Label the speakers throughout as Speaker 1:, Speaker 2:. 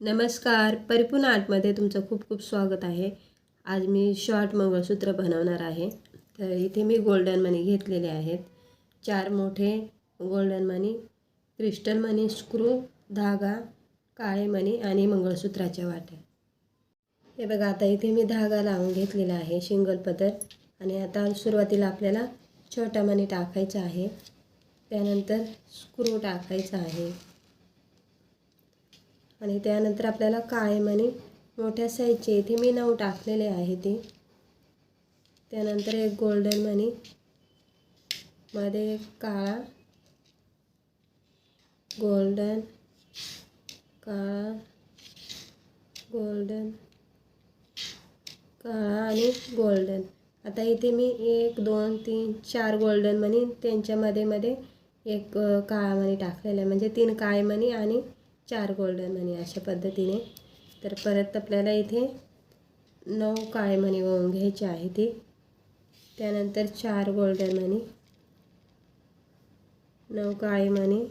Speaker 1: नमस्कार. परिपूर्ण आर्टमध्ये तुमचं खूप खूप स्वागत आहे. आज मी शॉर्ट मंगळसूत्र बनवणार आहे. तर इथे मी गोल्डन मनी घेतलेले आहेत. चार मोठे गोल्डन मनी क्रिस्टल मनी स्क्रू धागा काळे मणी आणि मंगळसूत्राच्या वाट्या. हे बघा आता इथे मी धागा लावून घेतलेला आहे शिंगल पदर. आणि आता सुरुवातीला आपल्याला छोटा मणी टाकायचा आहे. त्यानंतर स्क्रू टाकायचा आहे. आणि त्यानंतर आपल्याला काळे आणि मोठ्या साईजचे इथे मी नऊ टाकलेले आहे ते. त्यानंतर एक गोल्डन मनी मध्ये एक काळा गोल्डन काळा गोल्डन काळा आणि गोल्डन आता इथे मी एक दोन तीन चार गोल्डन मनी त्यांच्यामध्ये मध्ये एक काळा मणी टाकलेला आहे. म्हणजे तीन काळे मणी आणि चार गोल्डन मनी अशा पद्धतीने. तर परत आपल्याला इथे नऊ काळे मणी वळून घ्यायचे आहे ते. त्यानंतर चार गोल्डन मनी नऊ काळे मणी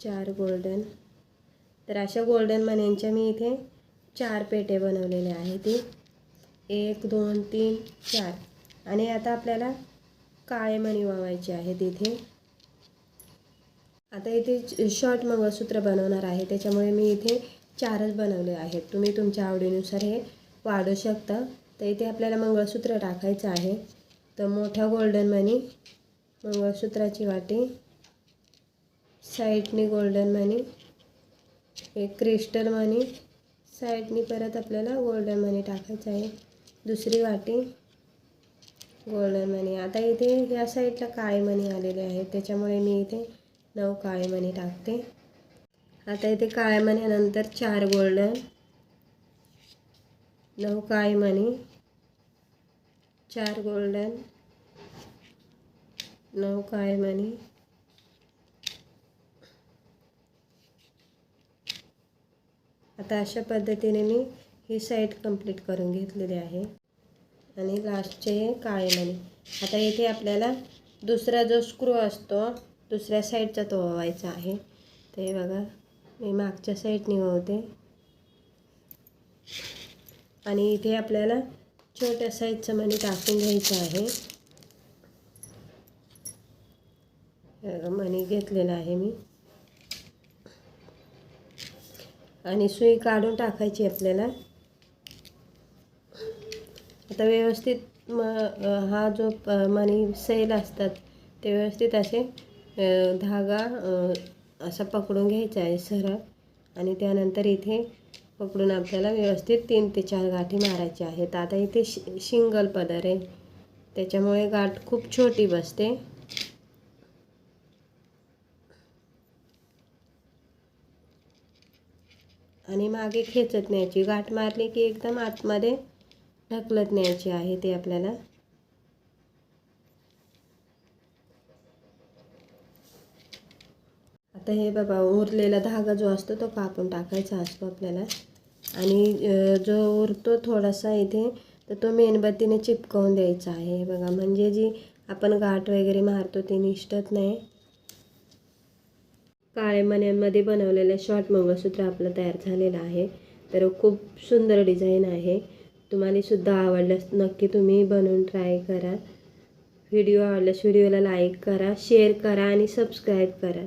Speaker 1: चार गोल्डन तर अशा गोल्डन मण्यांच्या मी इथे चार पेटे बनवलेले आहे ते. एक दोन तीन चार. आणि आता आपल्याला काळे मणी वावायचे आहेत इथे. आता इथे शॉर्ट मंगळसूत्र बनवणार आहे. त्याच्यामुळे मी इथे चारच बनवले आहेत. तुम्ही तुमच्या आवडीनुसार हे वाढू शकता. तर इथे आपल्याला मंगळसूत्र टाकायचं आहे. तर मोठ्या गोल्डन मनी मंगळसूत्राची वाटी साईडनी गोल्डन मनी एक क्रिस्टल मनी साईडनी परत आपल्याला गोल्डन मनी टाकायचं आहे. दुसरी वाटी गोल्डन मनी आता इथे या साईडला काळे मनी आलेले आहेत त्याच्यामुळे मी इथे नऊ काळे मणी टाकते. आता इथे काळे मण्यानंतर चार गोल्डन नऊ काळे मणी चार गोल्डन नऊ काळे मणी आता अशा पद्धतीने मी ही साईड कंप्लीट करून घेतलेली आहे. आणि लास्टचे हे काळे मणी आता इथे आपल्याला दुसरा जो स्क्रू असतो दुसऱ्या साईडचा तो ओवायचा आहे. ते बघा मी मागच्या साईडने ओवते. आणि इथे आपल्याला छोट्या साईजचं मणी टाकून घ्यायचं आहे. बघा, मणी घेतलेला आहे मी. आणि सुई काढून टाकायची आपल्याला. आता व्यवस्थित म हा जो प मणी सैल असतात ते व्यवस्थित असे धागा असा पकडून घ्यायचा आहे सरळ. आणि त्यानंतर इथे पकडून आपल्याला व्यवस्थित तीन ते चार गाठी मारायच्या आहेत. आता इथे शि शिंगल पदर आहे. त्याच्यामुळे गाठ खूप छोटी बसते. आणि मागे खेचत न्यायची. गाठ मारली की एकदम आतमध्ये ढकलत न्यायची आहे ते आपल्याला. आता हे बाबा उरलेला धागा जो असतो तो कापून टाकायचा असतो आपल्याला. आणि जो उरतो थोडासा इथे तर तो मेणबत्तीने चिपकवून द्यायचा आहे. हे बघा म्हणजे जी आपण गाठ वगैरे मारतो ती निष्ठत नाही. काळे मण्यांमध्ये बनवलेलं शॉर्ट मंगळसूत्र आपलं तयार झालेलं आहे. तर खूप सुंदर डिझाईन आहे. तुम्हाला सुद्धा आवडल्यास नक्की तुम्ही बनवून ट्राय करा. व्हिडिओ आवडल्यास व्हिडिओला लाईक करा शेअर करा आणि सबस्क्राईब करा.